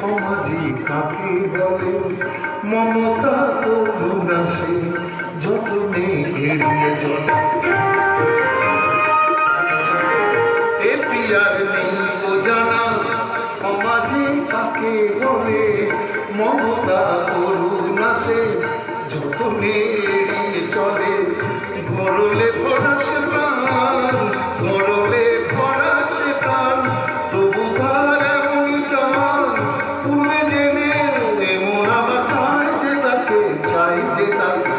সমাজে কাকে বলে, মমতা তো গুণাসে যতনে এড়িয়ে চলে। এ প্রিয়ার নেই জানা, সমাজে কাকে বলে পূর্বে জেনে এমন